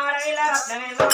అడవిలో రత్నమేదో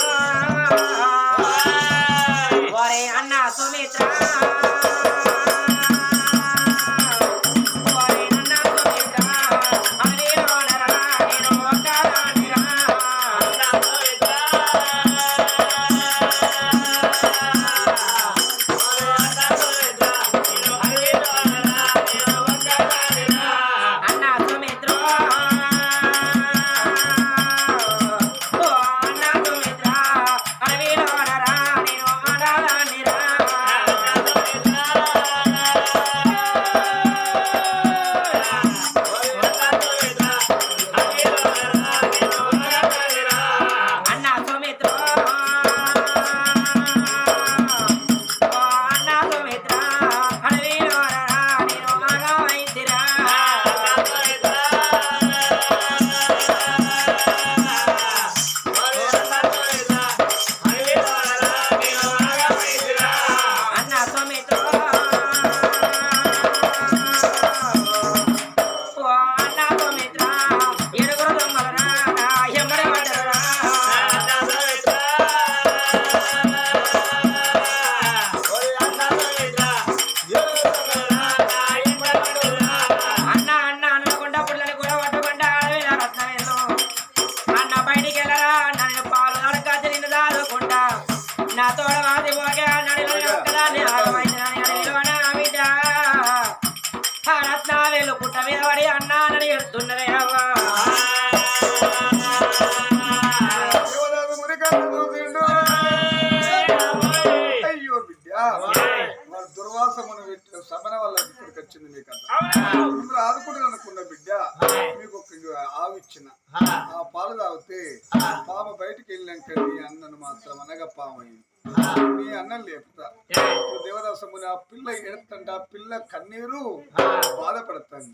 అయ్యో బిడ్డ. వాడు దుర్వాసమును పెట్టిన సమన వల్ల ఇక్కడికి వచ్చింది మీకు మిమ్మల్ని ఆదుకుంటాను అనుకున్న బిడ్డ మీకు ఒక ఆవిచ్చిన. ఆ పాలు తాగితే పాప బయటికి వెళ్ళాక నీ అన్నను మాత్రం అనగా పామైంది నీ అన్నం లేపుతా. దేవదాసముని ఆ పిల్ల ఎడుతుంట ఆ పిల్ల కన్నీరు బాధపడతాను.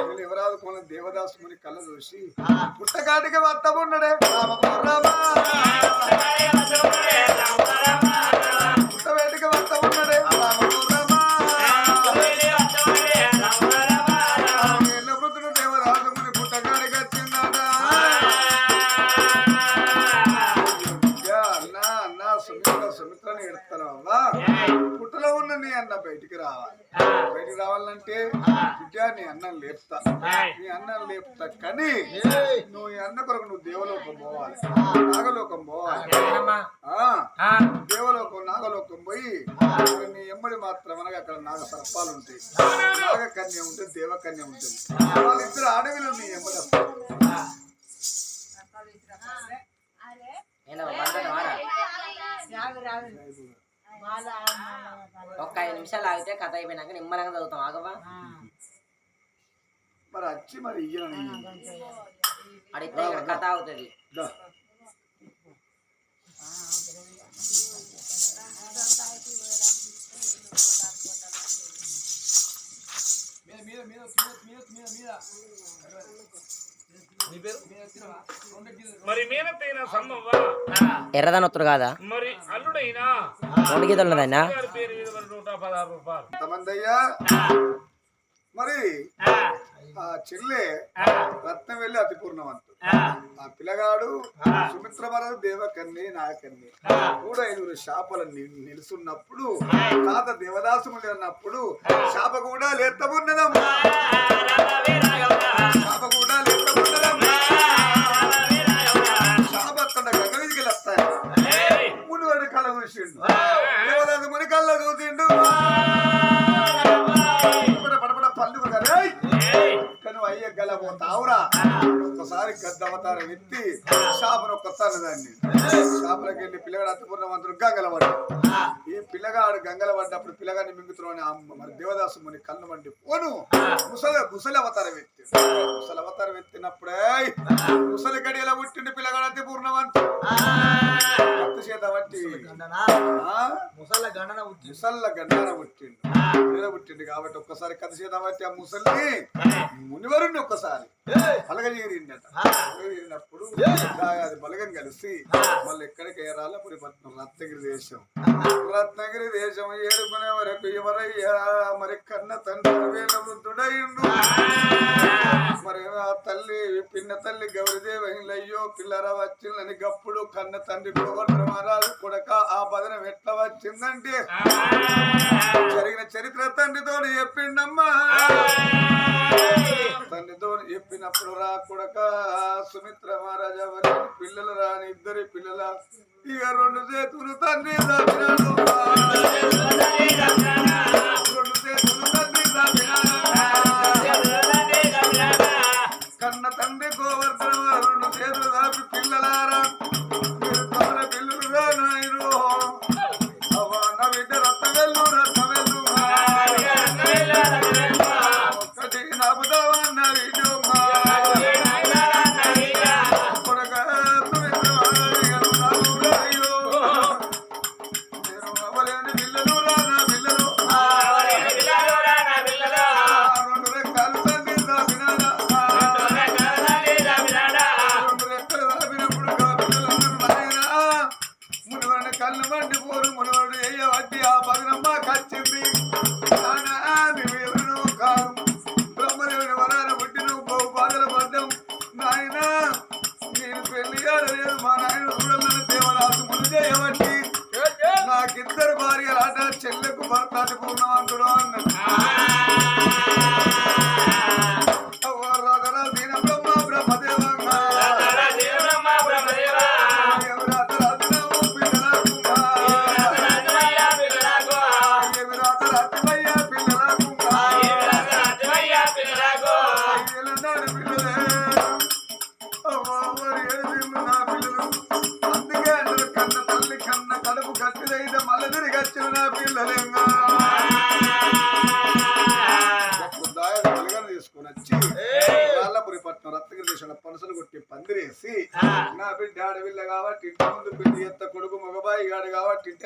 వీళ్ళు ఎవరు ఆదుకోని దేవదాసముని కళ్ళ చూసి పుట్టకాటికి వత్తమున్నడే రామ పుట్టవేటికి బిడ్డ నీ అన్నం లేపుతా. నీ అన్నం లేపుతా కానీ నువ్వు ఈ అన్న కొరకు నువ్వు దేవలోకం పోవాలి. నాగలోకం పోవాలి. ఆ. దేవలోకం నాగలోకం పోయి నీ ఎమ్మడి మాత్రం అనగా అక్కడ నాగ సర్పాలు ఉంటాయి. నాగకన్య ఉంటుంది దేవకన్య ఉంటుంది. వాళ్ళిద్దరు అడవిలో నీ ఎమ్మడి వస్తారు. ఒక్క ఐదు నిమిషాలు ఆగితే కథ అయిపోయినాక నిమ్మలంగా చదువుతాం ఆగవా? మరి వచ్చి మరి ఇయ్యను. అడిగితే కథ అవుతుంది. ఎర్రదనొత్తుడు కాదా? మరి అల్లుడైనా? రెండు గీతలు మీద మరి ఆ. చెల్లె రత్నం వెళ్ళి అతి పూర్ణవంతుడు ఆ పిల్లగాడు సుమిత్ర మరది దేవకన్ని నాకన్ని కూడా ఐదుగురు శాపలు నిలుసున్నప్పుడు తాత దేవదాసుములు అన్నప్పుడు శాప కూడా లేత్తమున్నదమ్మా శాప కూడా లేత్తమున్నదమ్మా ఎత్తి షాపును కొత్తాను దాన్ని. షాపులకు వెళ్ళి పిల్లగాడు అత్తుకున్నవంతుడు గంగల పడ్డాడు ఈ పిల్లగాడు గంగల పడ్డప్పుడు పిల్లగాడిని మింగుతున్నాను మరి దేవదాసు ముని కళ్ళు మండి పోను. ముసలి ముసలి అవతారం ఎత్తి ముసలి అవతారం ఎత్తినప్పుడే ముసలి గడియల పుట్టిండి పిల్లగాడు అతి పూర్ణవంతు చేత పట్టి. ఆ? ముసళ్ళ గండన ముసల్ల గండాన పుట్టిండు. గండాన పుట్టిండు కాబట్టి ఒక్కసారి కథ చేత బట్టి ఆ ముసల్ని మునివరుణ్ణి ఒక్కసారి బలగజేరిండట. బలగజేరినప్పుడు అది బలగం కలిసి మళ్ళీ ఎక్కడికి ఏరాల? పురిపట్నం రత్నగిరి దేశం. రత్నగిరి దేశం ఏడుకునే వరకు ఎవరయ్యా? మరి కన్న తండ్రి వేల వృద్ధుడైండు మరేవా తల్లి పిన్న తల్లి గౌరీదేవి అయ్యో పిల్లర వచ్చిందని గప్పుడు కన్న తండ్రి గోవర్ధన మహారాజు కొడక ఆ బదనం ఎట్లా వచ్చిందంటే జరిగిన చరిత్ర తండ్రితో చెప్పిండమ్మా. తండ్రితో చెప్పినప్పుడు రా కొడక సుమిత్ర మహారాజా పిల్లలు రాని ఇద్దరి పిల్లల. ఇక రెండు చేతులు తండ్రి దాచినాడు. చెల్లెకు భర్త పూర్ణవంతుడు అన్నాడు అవ్వ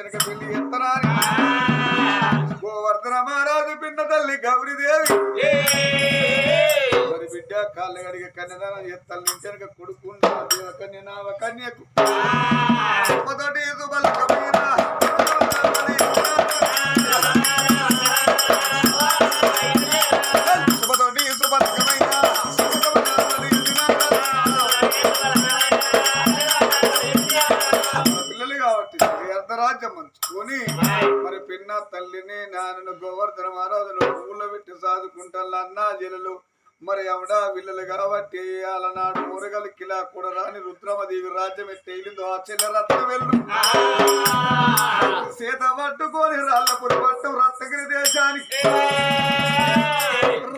వెనక పెళ్ళి ఎత్తనాని గోవర్ధన మహారాజు పిన్న తల్లి గౌరీదేవి. మరి బిడ్డ కాళ్ళ గడిగే కన్యదానం ఎత్తల్ని ఇంటి వెనక కొడుకు దేవ కన్య నావ కన్యకు. మొదటి శుభలకమైన అర్ధరాజ్యం మంచుకొని మరి పిన్న తల్లిని నాన్నను గోవర్ధన మహారాజును ఊళ్ళో పెట్టి సాదుకుంటా అన్నా జిల్లలు మరి ఆవిడ పిల్లలు కాబట్టి అలనాడు ఊరగలు కిలా కూడా రాని రుద్రమదేవి రాజ్యం ఎట్టేలిందో ఆ చెల్ల రత్న వెళ్ళు. సీత పట్టుకొని రాళ్ళపురి పట్టు రత్నగిరి దేశానికి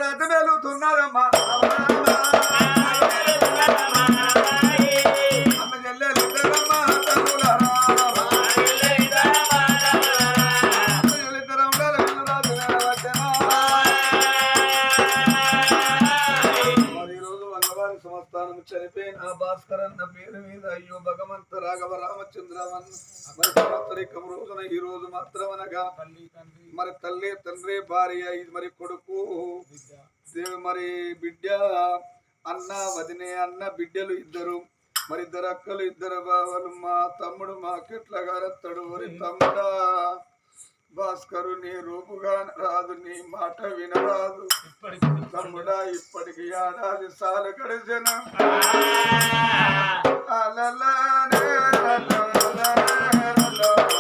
రథ వెలుతున్నదమ్మా అయ్యో భగవంత రాఘవ రామచంద్రవన్ మరి సంవత్సరికం రోజున ఈ రోజు మాత్రం అనగా మరి తల్లి తండ్రి భార్య ఇది మరి కొడుకు. మరి బిడ్డ అన్న వదినే అన్న బిడ్డలు ఇద్దరు. మరి ఇద్దరు అక్కలు ఇద్దరు బావలు మా తమ్ముడు మాకెట్లా గారెత్తాడు మరి తమ్ముడా. భాస్కరు నీ రూపుగా రాదు నీ మాట వినరాదు. తమ్ముడా ఇప్పటికి ఏడాది సాలు గడిచిన. అలలానే రలలానే రలో, అలలానే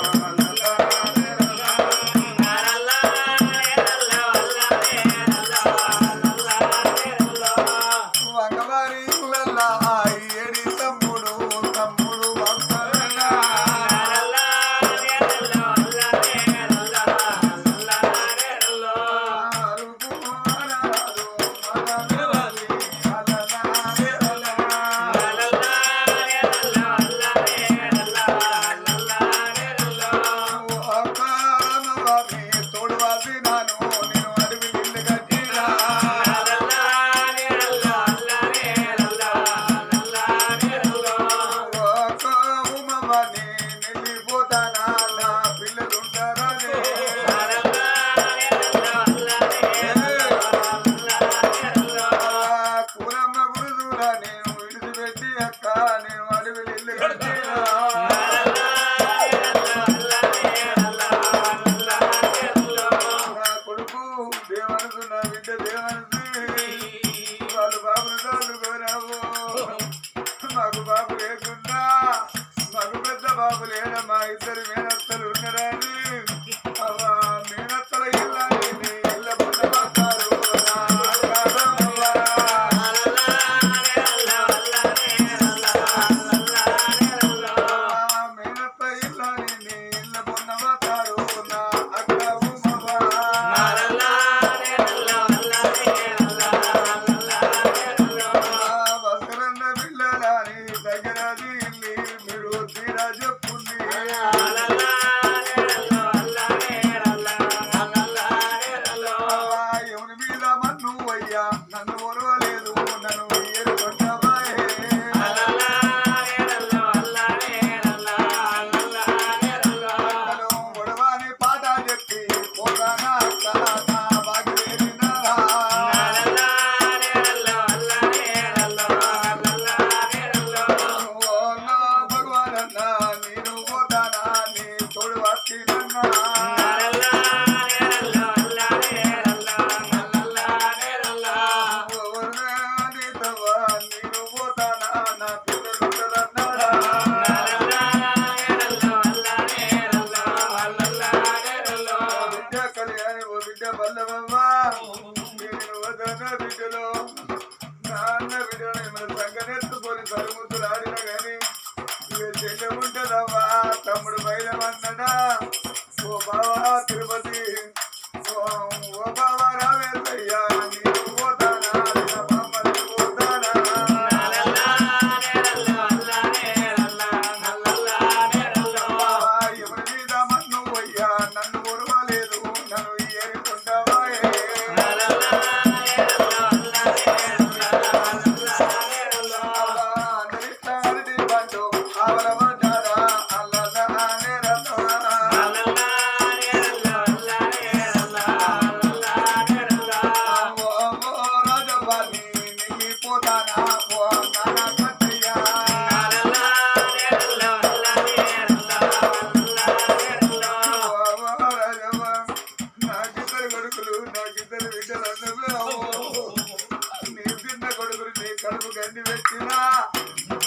కడుపు గండి పెట్టినా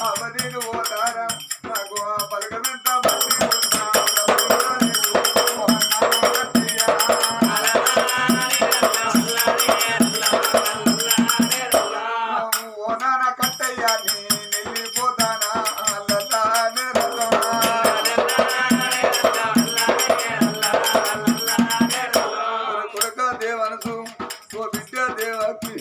అవధీలు పోతారా ఓ బిడ్డ దేవకి